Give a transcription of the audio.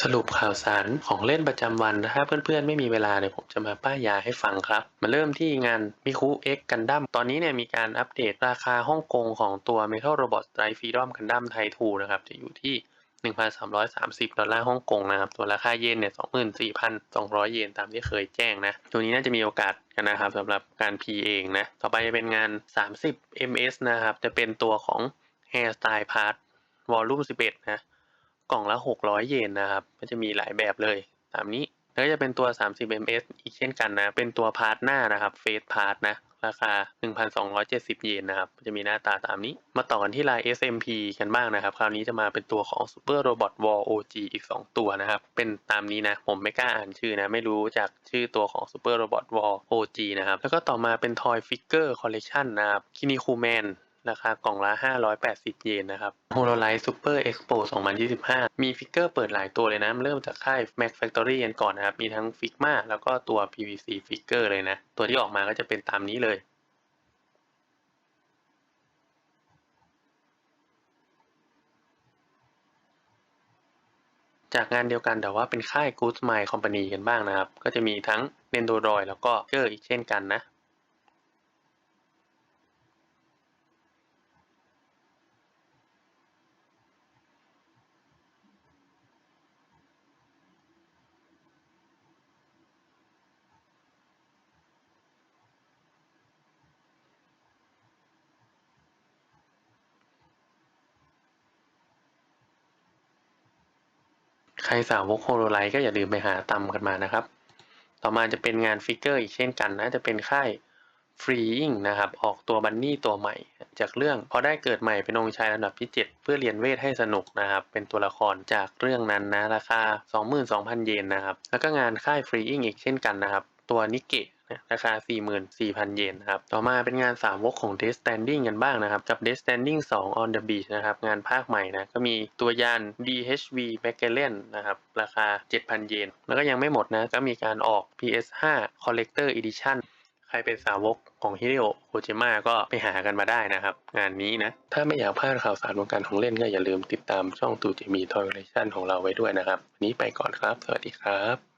สรุปข่าวสารของเล่นประจำวันถ้าเพื่อนๆ ไม่มีเวลาเนี่ยผมจะมาป้ายยาให้ฟังครับ มาเริ่มที่งานมิคุเอ็กกันดั้มตอนนี้เนี่ยมีการอัปเดตราคาฮ่องกงของตัว Metal Robot Strike Freedom Gundam Type 2นะครับ จะอยู่ที่ 1,330 ดอลลาร์ฮ่องกงนะครับ ตัวราคาเยนเนี่ย 24,200 เยนตามที่เคยแจ้งนะ ตัวนี้น่าจะมีโอกาสกันนะครับสำหรับการ P เองนะ ต่อไปจะเป็นงาน 30 ms นะครับ จะเป็นตัวของ Hairstyle Part Volume 11 นะ กล่องละ 600 เยนนะครับ ก็จะมีหลายแบบเลยตามนี้แล้วก็จะเป็นตัว 30 ms อีกเช่นกันนะ เป็นตัวพาร์ทหน้านะครับเฟสพาร์ทนะ ราคา 1,270 เยนนะครับ จะมีหน้าตาตามนี้ มาต่อกันที่ลาย SMP กันบ้างนะครับ คราวนี้จะมาเป็นตัวของ Super Robot War OG อีก 2 ตัวนะครับ เป็นตามนี้นะ ผมไม่กล้าอ่านชื่อนะ ไม่รู้จากชื่อตัวของ Super Robot War OG นะครับ แล้วก็ต่อมาเป็น Toy Figure Collection นะครับ Kiniku Man ราคากล่องละ 580 เยนนะครับ HoloLite Super Expo 2025 มีฟิกเกอร์เปิดหลายตัวเลยนะ เริ่มจากค่าย Mac Factory กันก่อนนะครับ มีทั้ง Figma แล้วก็ตัว PVC ฟิกเกอร์เลยนะ ตัวที่ออกมาก็จะเป็นตามนี้เลยจากงานเดียวกันแต่ว่าเป็นค่าย Good Smile Company กันบ้างนะครับ ก็จะมีทั้ง Nendoroid แล้วก็เกอร์อีกเช่นกันนะ รสาวกโฮโลไลท์ก็อย่าลืมไปหาตำกันมานะครับ ต่อมาจะเป็นงานฟิกเกอร์อีกเช่นกันนะ จะเป็นค่ายฟรีอิงนะครับ ออกตัวบันนี่ตัวใหม่ จากเรื่องพอได้เกิดใหม่เป็นองค์ชายลำดับที่ 7 เพื่อเรียนเวทให้สนุกนะครับ เป็นตัวละครจากเรื่องนั้นนะ ราคา 22,000 เยนนะครับ แล้วก็งานค่ายฟรีอิงอีกเช่นกันนะครับ ตัวนิเกะนะ ราคา 44,000 เยนนะครับ ต่อมาเป็นงานสามวกของ Death Standing กันบ้างนะครับ กับ Death Standing 2 on the Beach นะครับ งานภาคใหม่นะ ก็มีตัวยาน DHV b a g a l e n นะครับ ราคา 7,000 เยน แล้วก็ยังไม่หมดนะ ก็มีการออก PS5 Collector Edition ใครเป็นสาวกของฮิเดโอโคจิมะก็ไปหากันมาได้นะครับ งานนี้นะ ถ้าไม่อยากพลาดข่าวสารวงการของเล่นก็อย่าลืมติดตามช่องตูจิมีทอยเลชันของเราไว้ด้วยนะครับวันนี้ไปก่อนครับ สวัสดีครับ